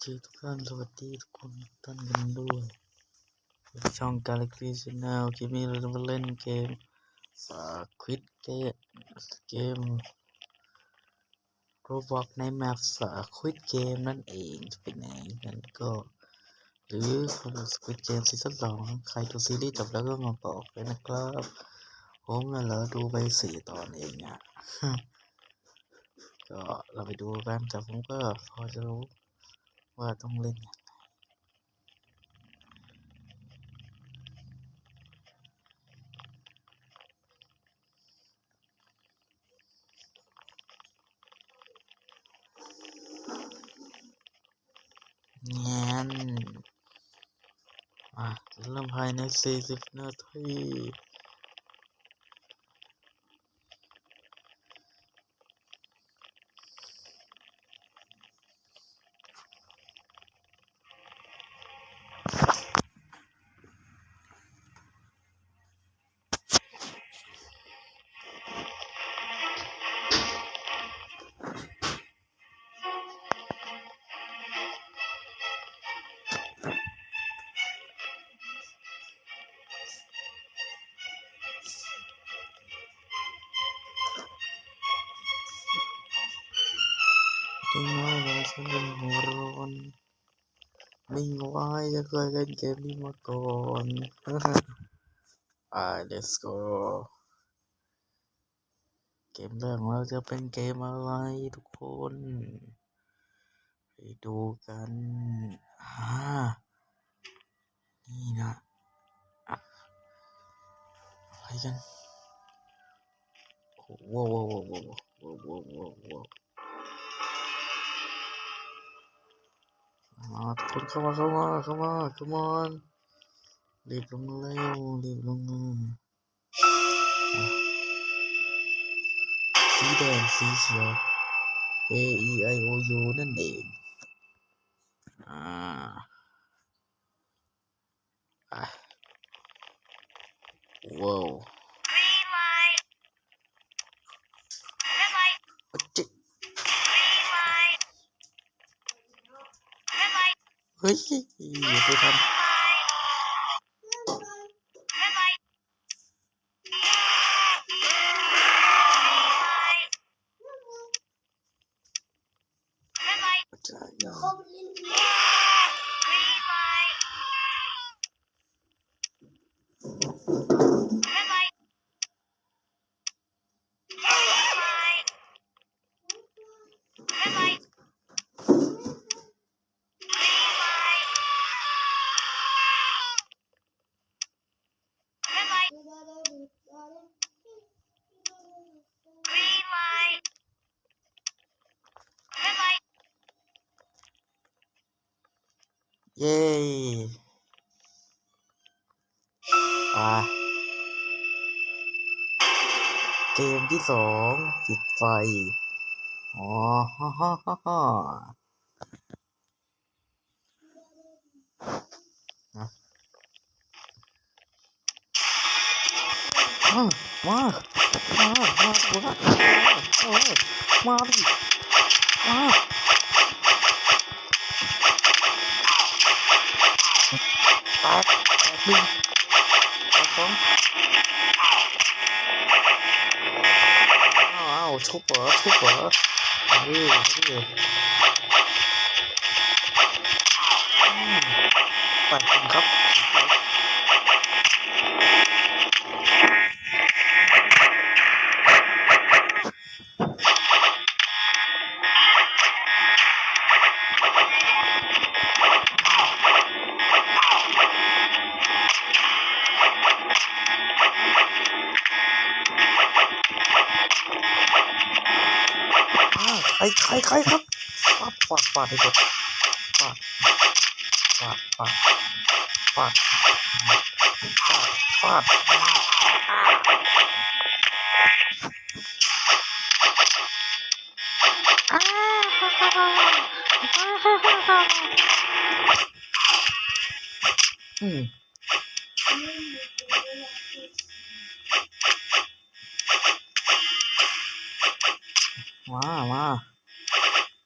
เคทุกท่านสวัสดีทุกคนทุกท่านกันด้วยช่อง Galaxy Channel คลิปนี้เราจะมาเล่นเกมสควิดเกมเกม Roblox ในแมปสควิดเกมนั่นเองจะเป็นไงกันก็ หรือสควิดเกมซีซั่นสองใครดูซีรีส์จบแล้วก็มาบอกเลยนะครับผมน่ะเหรอดูไปสี่ตอนเองอะก็เราไปดูกันแต่ผมก็พอจะรู้ ว่าต้องเล่นยังไงงั้น เล่นเกมนี้มาก่อนอ่า let's go เกมแรกของเราจะเป็นเกมอะไรทุกคน ไปดูกันอ่านี่นะอะไรกันโอ้โหว้าวว้าวว้าวว้าวว้าว ว้าวว้าวอ่าทุกคนเข้ามาเข้ามาเข้ามา come on รีบลงมาเร็วรีบลงมาอะสีแดงสีเขียว A E I O U นั่นเอง อ่าอะว้าว Green light. เฮ้ยอย่าไปท Red light. Red light. ำจะยอม Green light. Red light. Green light. Red light. Green light. Red light. Green light. Red light. เย้อะ เกมที่สองปิดไฟ อ๋อฮ่าฮ่าฮ่าฮ่านะมามา มา มามาเออมาดิมาแตกแตกหนึ่งแตกสอง โอ้ชุบเหรอชุบเหรอมาดิมาดิอืมแตกหนึ่งครับ รใครใครครับฟาดฟาดฟาดให้หมดฟาดฟาดฟาดฟาดฟาดฟาดอ้าวอืม มา มา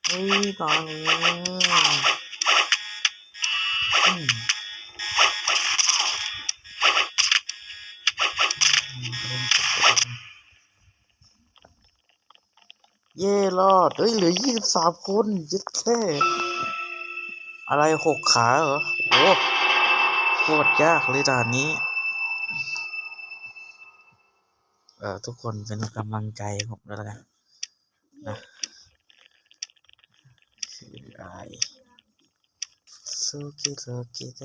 เฮ้ยตายแล้ว อืม เย่รอดเอ้ยเหลือยี่สิบสามคนยึดแค่อะไรหกขาเหรอโอ้โคตรยากเลยด่านนี้ เอ่อทุกคนเป็นกำลังใจผมด้วยแล้วกันนะคืออะไรสุกิสุกิเต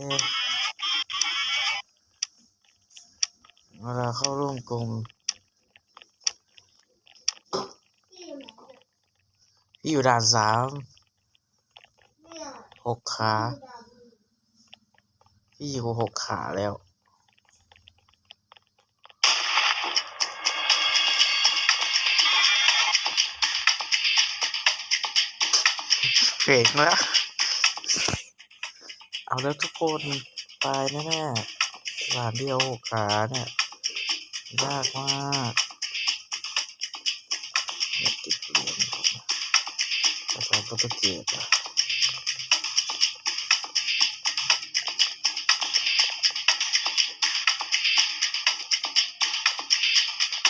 เวลาเข้าร่วมกลุ่ม พี่อยู่ด่านสามหกขา พี่อยู่หกขาแล้วเก่งแล้ว เอาแล้วทุกคนตายแน่ๆหลานเดียวหกขาเนี่ย ยากมาก Papapeta.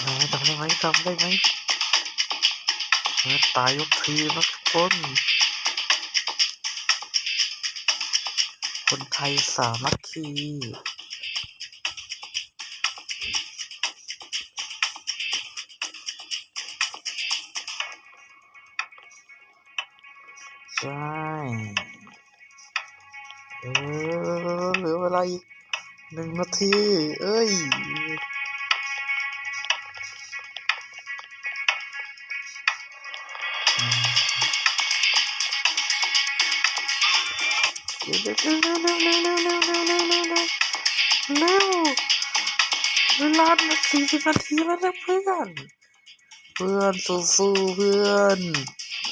Nó tầm đây mấy tầm đây mấy Nó tài ốc thi nó con คนไทยสามัคคี อีกหนึ่งนาที เอ้ย เร็วเร็วเร็วเร็วเร็วเร็วเร็วเร็วเร็วเร็วเร็วเร็วเวลาสี่สิบนาทีแล้วนะเพื่อน เพื่อนสู้ๆเพื่อน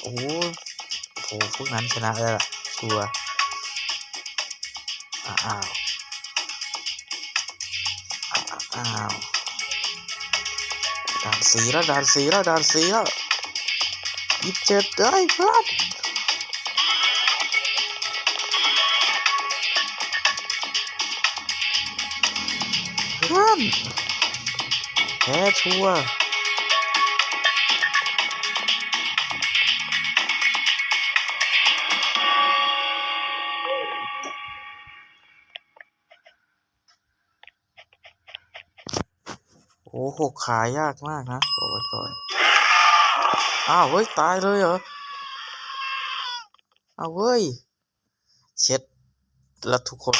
โอ้โหโหพวกนั้นชนะแล้วล่ะชัวอ้าว อ้าวด่านสีแล้วด่านสีแล้วด่านสีแล้วยี่สิบเจ็ดได้พลาดพลาดแพ้ชัวร์ โอ้หกขายากมากนะบอกไว้ก่อน อ้าวเฮ้ย ตายเลยเหรอ อ้าวเว้ย เช็ดละทุกคน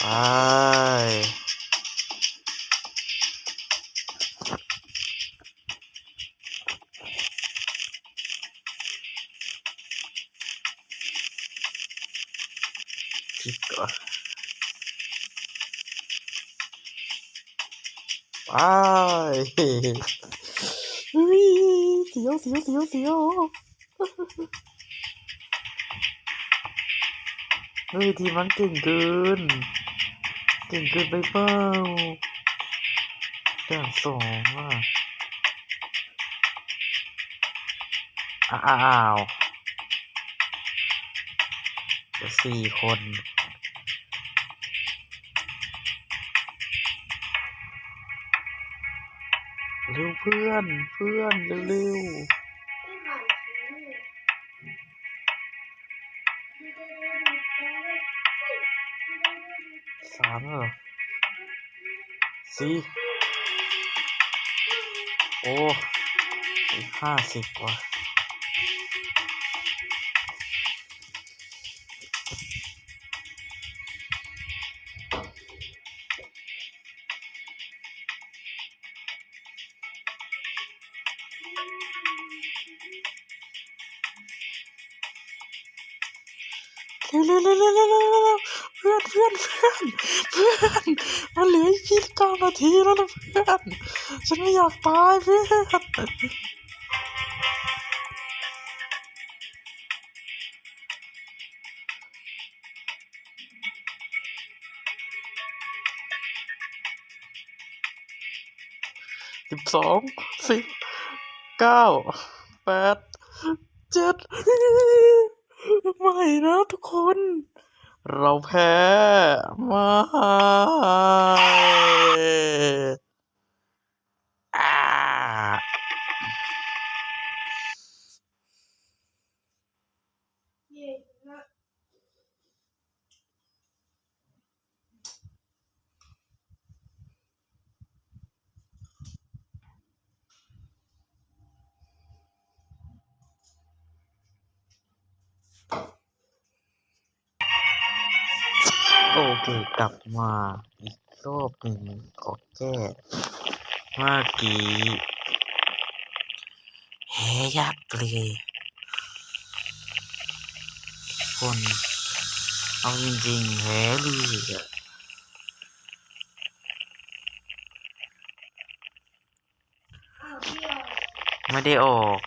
ไป ยเสียวเสียวเสียวเสียวเฮ้ยทีมันเก่งเกิน เก่งเกินไปเปล่าด่านสองอะอ้าวเหลือสี่คน พื่อนเพื่อนเร็วๆสามเหรอสี่โอ้ห้าสิบกว่า ยี่สิบเก้านาทีแล้วนะเพื่อน ฉันไม่อยากตายเพื่อนสิบสองสิบเก้าแปดเจ็ดไม่นะทุกคน เราแพ้ไม่อ่า เคกลับมาอีกรอบหนึ่งขอแก้เมื่อกี้แหยากเลยคนเอาจริงๆแหเลยอะไม่ได้ออก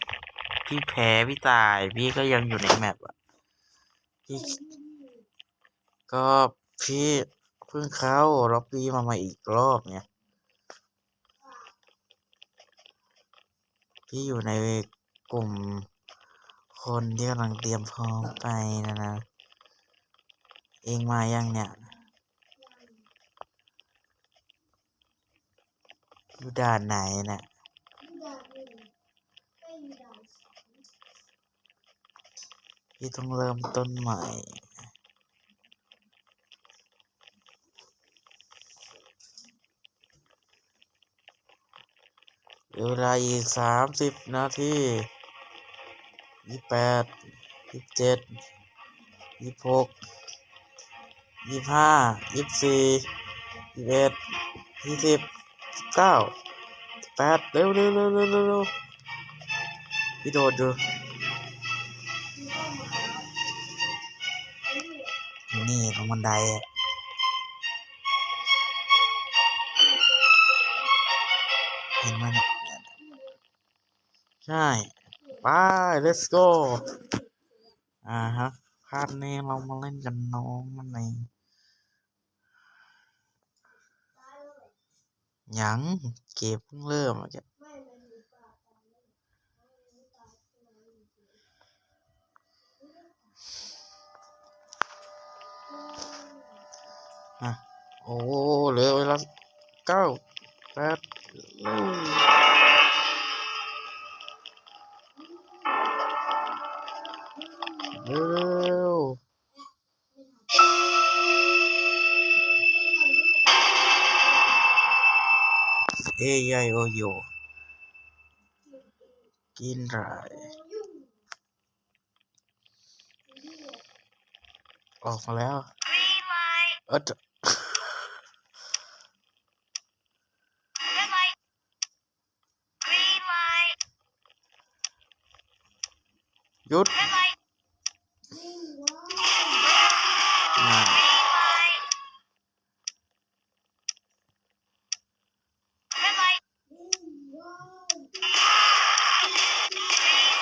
พี่แพ้พี่ตาย พี่ก็ยังอยู่ในแมปอะพี่ก็ พี่เพิ่งเข้าล็อบบี้มาใหม่อีกรอบเนี่ย พี่อยู่ในกลุ่มคนที่กำลังเตรียมพร้อมไปนะนะ เองมายังเนี่ยอยู่ด่านไหนเนะี่ยพี่ต้องเริ่มต้นใหม่ เวลาอีกสามสิบนาทียี่แปดยี่เจ็ดยี่หกยี่ห้ายี่สี่ยี่เอ็ดยี่สิบสิบเก้าสิบแปดเร็วเร็วเร็วเร็วเร็วพี่โดดดูนี่ตรงบันไดอะเห็นไหม ใช่ไป let's go อ่าฮะพาร์ทนี้เรามาเล่นกันน้องนั่นเองยังเกมเพิ่งเริ่มอะจ้ะอะโอ้เหลือเวลาเก้าแปด เร็วเอ้ยยโอโยกินไรออกมาแล้วเออจะหยุด Red light. อ่า Green light. Red light. Green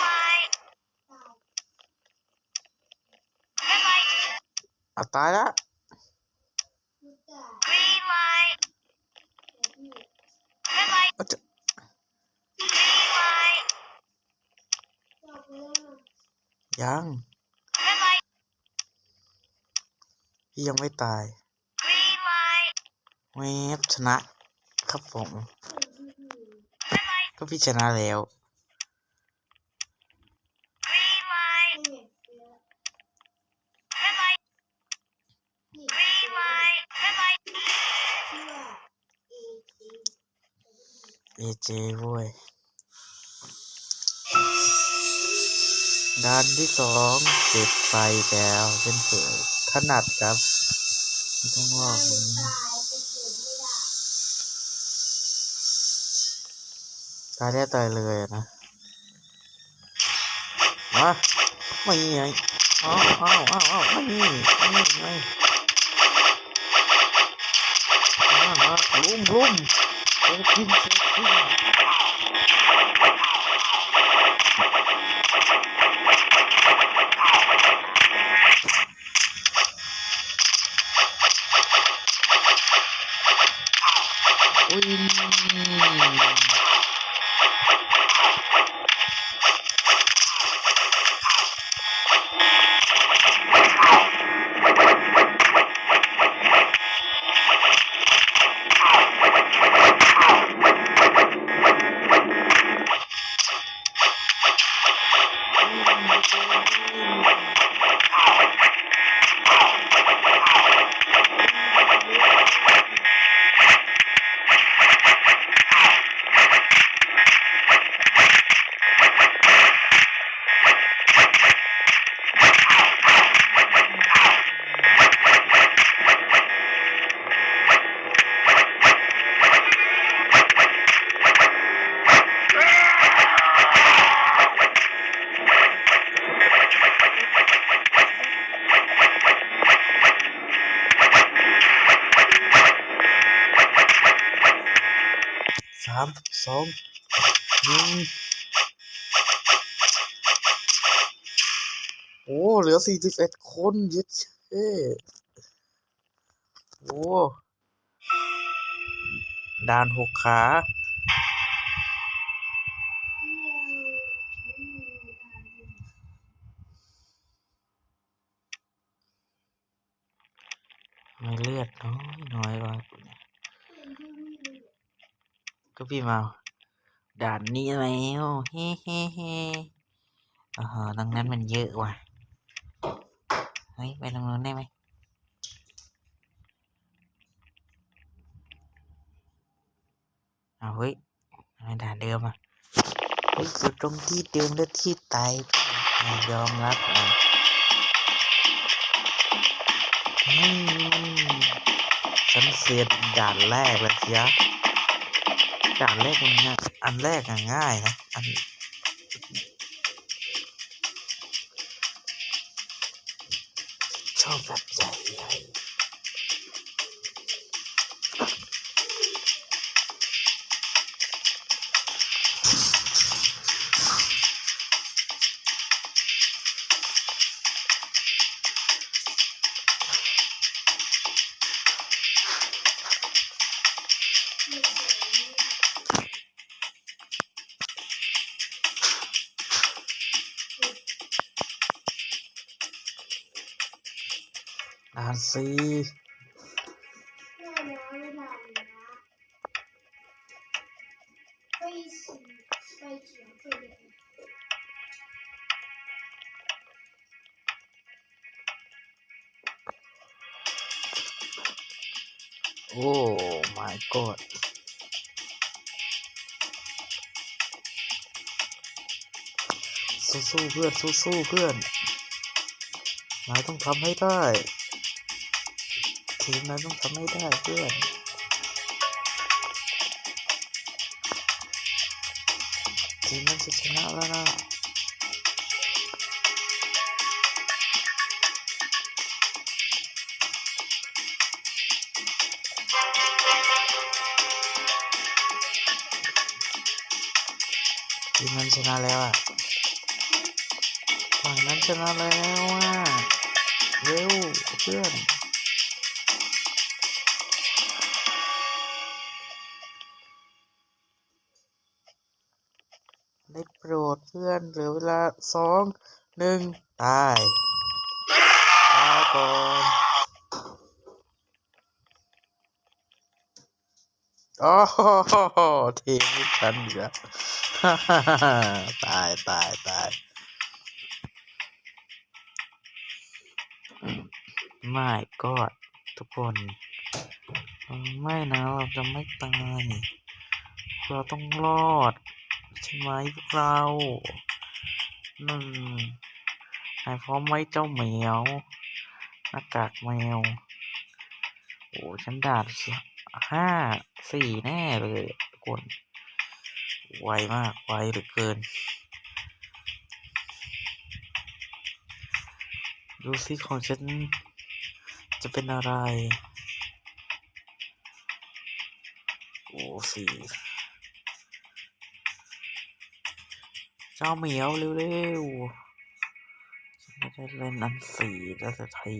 light. Red light. เอาตายแล้ว Green light. Red light. เออจะ Green light. ยัง Red light. พี่ ยังไม่ตาย Green light. เวฟชนะครับผม Red light. ก็พี่ชนะแล้ว Green light. Red light. Green light. Red light. เอเจเว้ยด้านที่สองติดไฟแล้วเป็นเสือถ นัดครับไม่ต้องรอกตายได้ตายเลยนะมาไม่ไงอ้าวอ้าวอ้าวอ้าวไม่นี่ไม่ไงมามาลุ้มลุ้มเซฟกินเซฟกินามสองหนึ่งโอ้ เหลือสี่สิบเอ็ดคนเย็ดเช่โอ้ด่านหกขาไม่เลือดน้อยน้อยว่ะ ก็พี่มาด่านนี้แล้วเฮ้เฮ้เฮ้อ๋อดังนั้นมันเยอะว่ะเฮ้ยไปตรงนู้นได้ไหมเอาวเฮ้ยทำไมด่านเดิมอะเฮ้ยอยู่ตรงที่เดิมและที่ตายยอมรับอะฉันเสียด่านแรกเลยเสี ยด่านแรกมันง่ายอันแรกง่ายนะอัน ที่โอ้ my god สู้ๆเพื่อนสู้ๆเพื่อนนายต้องทำให้ได้ ทีมนายต้องทำให้ได้เพื่อน ทีมนั้นจะชนะแล้วนะทีมนั้นชนะแล้วอะฝั่งนั้นชนะแล้วอะเร็วเพื่อน ได้โรดเพื่อนเหลือเวลาสองหนึ่งตายตายก่อนโอ้โหทีมฉันเหลือตายตายตายไม่ก็ทุกคนไม่นะเราจะไม่ตาย เราต้องรอด ใช่ไหมพวกเราหนึ่งนายพร้อมไหมเจ้าเหมียวหน้ากากแมว โอ้ฉันด่าห้าสี่แน่เลยกคนไวมาก ไวเหลือเกิน ดูซิของฉัน จะเป็นอะไร โอ้สี่ เจ้าเหมียวเร็วๆฉันไม่ได้เล่นอันสี่แล้วสักที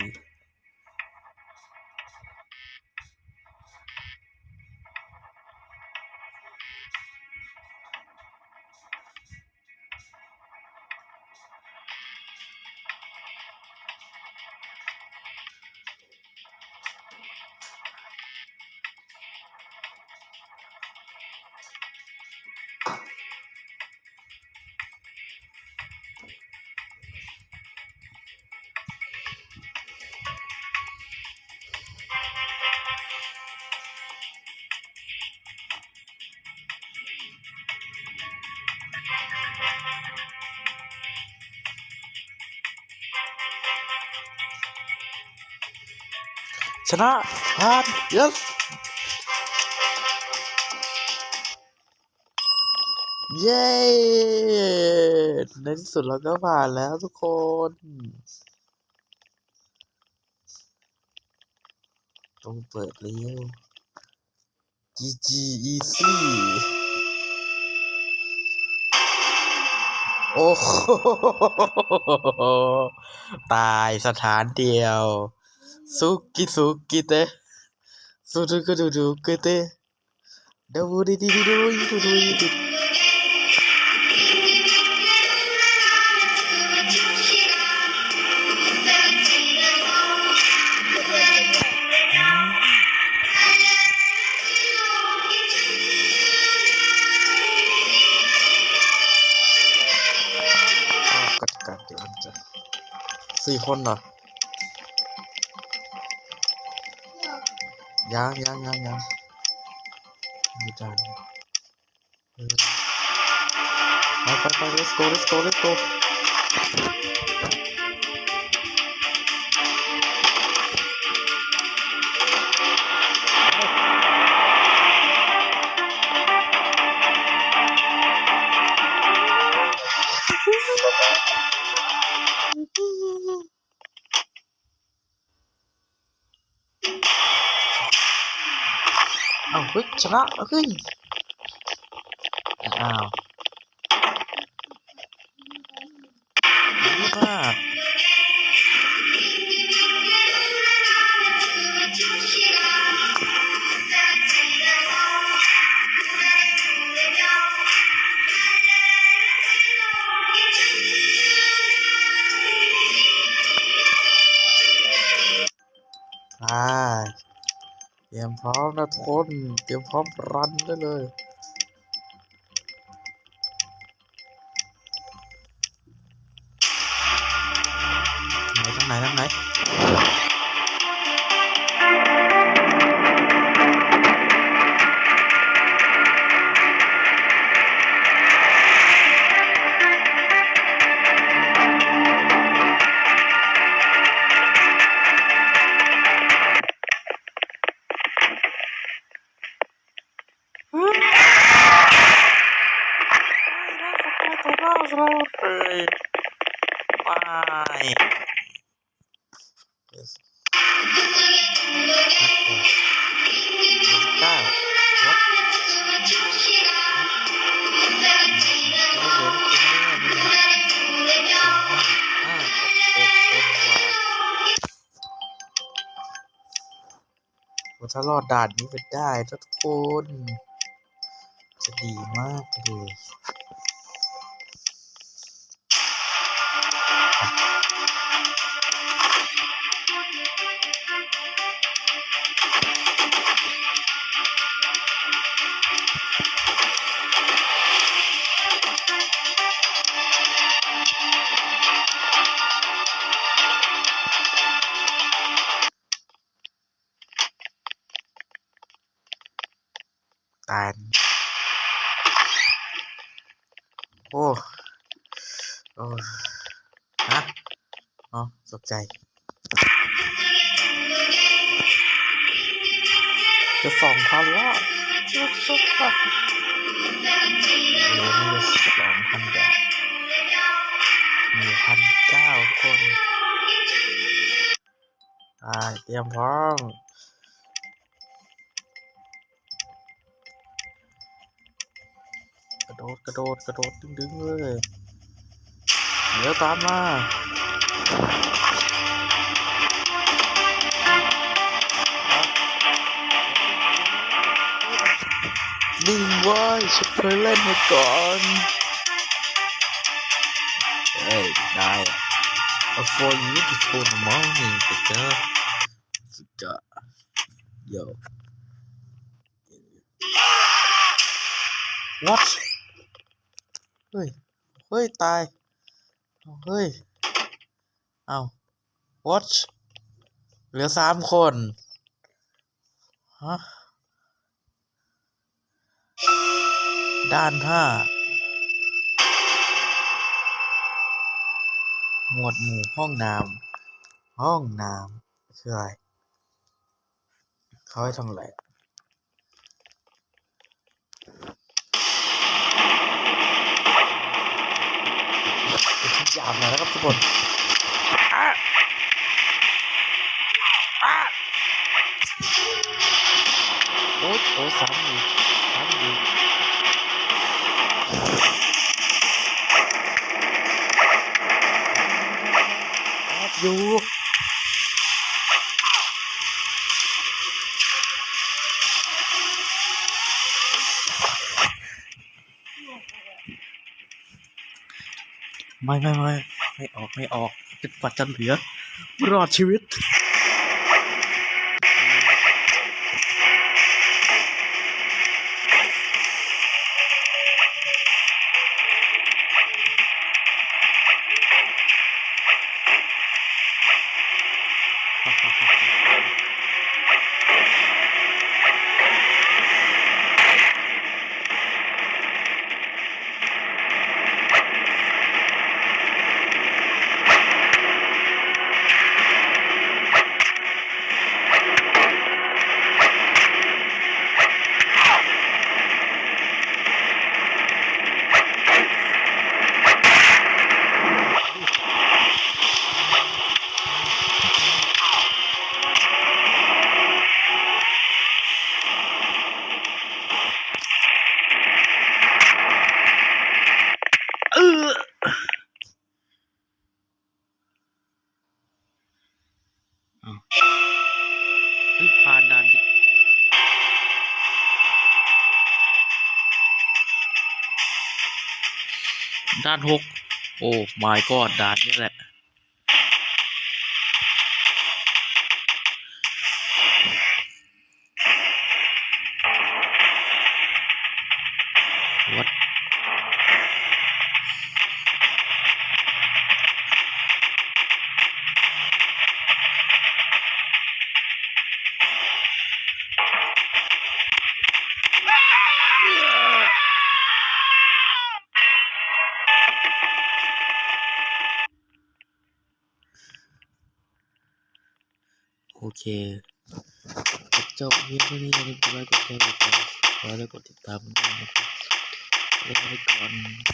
ชนะผ่าน yes เย้ในที่สุดเราก็ผ่านแล้วทุกคน ต้องเปิดเร็ว G G E C โอ้โหตายสถานเดียว สุกิสุกิเตะสุดุกดูดูกิเตะดูดีดีดีดูดูดูดูก็กติก ด้เออไปไปไป let's go let's go let's go เอ้าเฮ้ยชนะเฮ้ยอ้าว พร้อมนะทุกคน เตรียมพร้อมรันได้เลย นี้ไใจ จะสองพันแล้วจะสองพันเหลือมีสองพันดอกมีพันเก้าคนอ่าเตรียมพร้อมกระโดดกระโดดกระโดดดึงดึงๆเลย เดี๋ยวตามมา นิ่งไว้ฉันเคยเล่นมาก่อนเฮ้ยได้อะ A for you before the morning สุดยอดสุดยอด Yo What เฮ้ย เฮ้ย ตาย เฮ้ย เอา What เหลือสามคนฮะด้านห้าหมวดหมู่ห้องน้ำห้องน้ำคืออะไรเขาให้ทำอะไรอะเป็นชิ้นยาวหน่อยนะครับทุกคน โอ้โอ้ซ้ำอยู่ซ้ำอยู่แอบอยู่ไม่ไม่ไม่ไม่ออกไม่ออก จ็บปวดจนเหลือรอดชีวิต วิพานด่านด่านหกโอ้ไม่ก็ด่านนี้แหละ